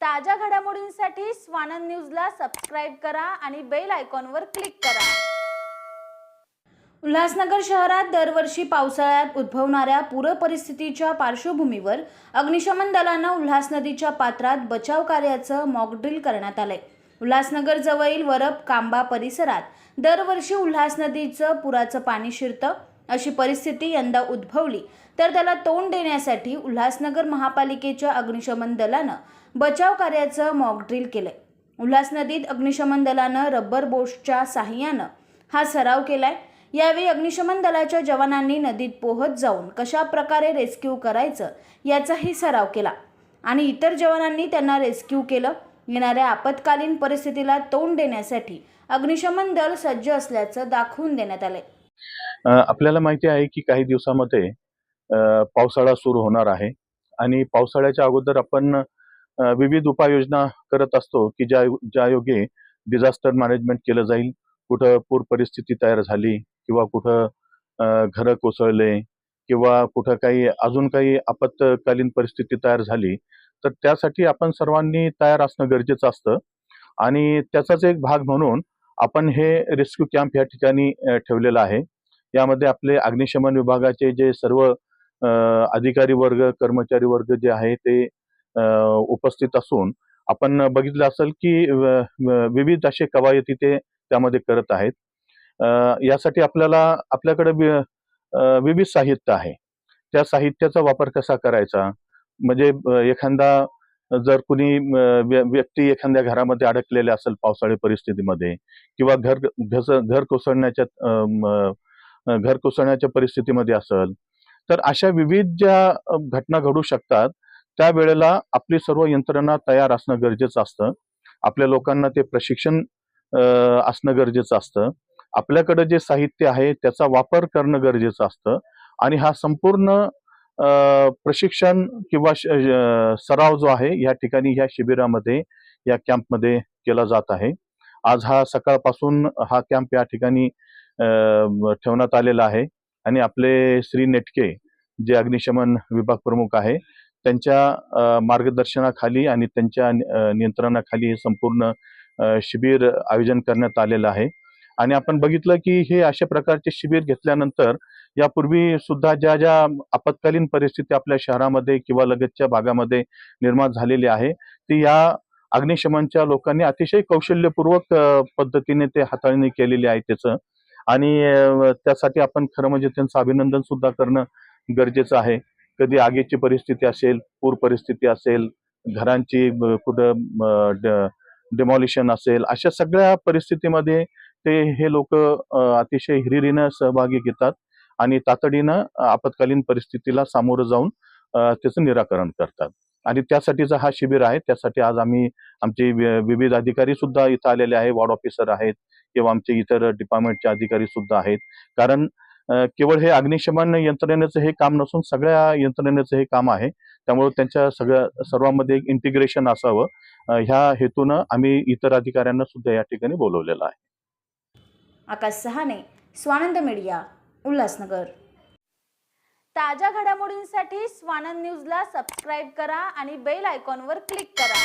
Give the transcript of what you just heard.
ताज्या घडामोडींसाठी स्वानंद न्यूजला सबस्क्राईब करा आणि बेल आयकॉनवर क्लिक करा. उल्हासनगर शहरात दरवर्षी पावसाळ्यात उद्भवणाऱ्या पूर परिस्थितीच्या पार्श्वभूमीवर अग्निशमन दलानं उल्हास नदीच्या पात्रात बचाव कार्याचं मॉकड्रिल करण्यात आलंय. उल्हासनगर जवळील वरप कांबा परिसरात दरवर्षी उल्हास नदीचं पुराचं पाणी शिरतं. अशी परिस्थिती यंदा उद्भवली. तर त्याला तोंड देण्यासाठी उल्हासनगर महापालिकेच्या अग्निशमन दलानं बचाव कार्याचं मॉकड्रिल केलंय. उल्हास नदीत अग्निशमन दलानं रब्बर बोट्सच्या साह्यानं हा सराव केलाय. यावेळी अग्निशमन दलाच्या जवानांनी नदीत पोहत जाऊन कशा प्रकारे रेस्क्यू करायचं याचाही सराव केला. आणि इतर जवानांनी त्यांना रेस्क्यू केलं. येणाऱ्या आपत्कालीन परिस्थितीला तोंड देण्यासाठी अग्निशमन दल सज्ज असल्याचं दाखवून देण्यात आलंय. आपल्याला माहिती आहे की काही दिवसामध्ये पावसाळा सुरू होणार आहे. आणि पावसाळ्याच्या अगोदर आपण विविध उपाययोजना करत असतो की ज्या ज्या योगे डिझास्टर मॅनेजमेंट केलं जाईल. कुठं पूर परिस्थिती तयार झाली किंवा कुठं घरं कोसळले किंवा कुठं काही अजून काही आपत्कालीन परिस्थिती तयार झाली तर त्यासाठी आपण सर्वांनी तयार असणं गरजेचं असतं. आणि त्याचाच एक भाग म्हणून आपण हे रेस्क्यू कॅम्प या ठिकाणी ठेवलेलं आहे. यामध्ये आपले अग्निशमन विभागाचे जे सर्व अधिकारी वर्ग कर्मचारी वर्ग जे आहे ते उपस्थित असून आपण बघितलं असेल की विविध असे कवायती ते त्यामध्ये करत आहेत. यासाठी आपल्याला आपल्याकडे वि- विविध साहित्य आहे. त्या साहित्याचा वापर कसा करायचा? म्हणजे एखादा जर कुणी व्य- व्यक्ती एखाद्या घरामध्ये अडकलेल्या असेल पावसाळी परिस्थितीमध्ये किंवा घर घस- घर कोसळण्याच्या घर कोसळण्याच्या परिस्थितीमध्ये असेल तर अशा विविध ज्या घटना घडू शकतात त्यावेळेला आपली सर्व यंत्रणा तयार असणं गरजेचं असतं. आपल्या लोकांना ते प्रशिक्षण असणं गरजेचं असतं. आपल्याकडे जे साहित्य आहे त्याचा वापर करणं गरजेचं असतं. आणि हा संपूर्ण प्रशिक्षण किंवा श- सराव जो आहे या ठिकाणी या शिबिरामध्ये या कॅम्पमध्ये केला जात आहे. आज हा सकाळपासून हा कॅम्प या ठिकाणी ठेवण्यात आलेला आहे. आणि आपले श्री नेटके जे अग्निशमन विभाग प्रमुख आहे त्यांच्या मार्गदर्शनाखाली आणि त्यांच्या नियंत्रणाखाली हे संपूर्ण शिबिर आयोजन करण्यात आलेलं आहे. आणि आपण बघितलं की हे अशा प्रकारचे शिबिर घेतल्यानंतर यापूर्वी सुद्धा ज्या ज्या आपत्कालीन परिस्थिती आपल्या शहरामध्ये किंवा लगतच्या भागामध्ये निर्माण झालेली आहे ती या अग्निशमनच्या लोकांनी अतिशय कौशल्यपूर्वक पद्धतीने ते हाताळणी केलेली आहे त्याचं. आणि त्यासाठी आपण खरं म्हणजे त्यांचं अभिनंदन सुद्धा करणं गरजेचं आहे. कधी आगीची परिस्थिती असेल पूर परिस्थिती असेल घरांची कुठं डेमॉलिशन असेल अशा सगळ्या परिस्थितीमध्ये ते हे लोक अतिशय हिरिरीनं सहभागी घेतात आणि तातडीनं आपत्कालीन परिस्थितीला सामोरं जाऊन त्याचं निराकरण करतात. आणि त्यासाठीचा हा शिबिर आहे. त्यासाठी आज आम्ही आमचे विविध अधिकारी सुद्धा इथं आलेले आहे वॉर्ड ऑफिसर आहेत किंवा आमचे इतर डिपार्टमेंटचे अधिकारी सुद्धा आहेत. कारण केवळ हे अग्निशमन यंत्रणेचं हे काम नसून सगळ्या यंत्रणेचं हे काम आहे. त्यामुळे त्यांच्या सगळ्या सर्वांमध्ये एक इंटिग्रेशन असावं. ह्या हेतूनं आम्ही इतर अधिकाऱ्यांना सुद्धा या ठिकाणी बोलवलेलं आहे. आकाश सहाने स्वानंद मीडिया उल्हासनगर. ताज्या घडामोडींसाठी स्वानंद न्यूजला सबस्क्राईब करा आणि बेल आयकॉनवर क्लिक करा.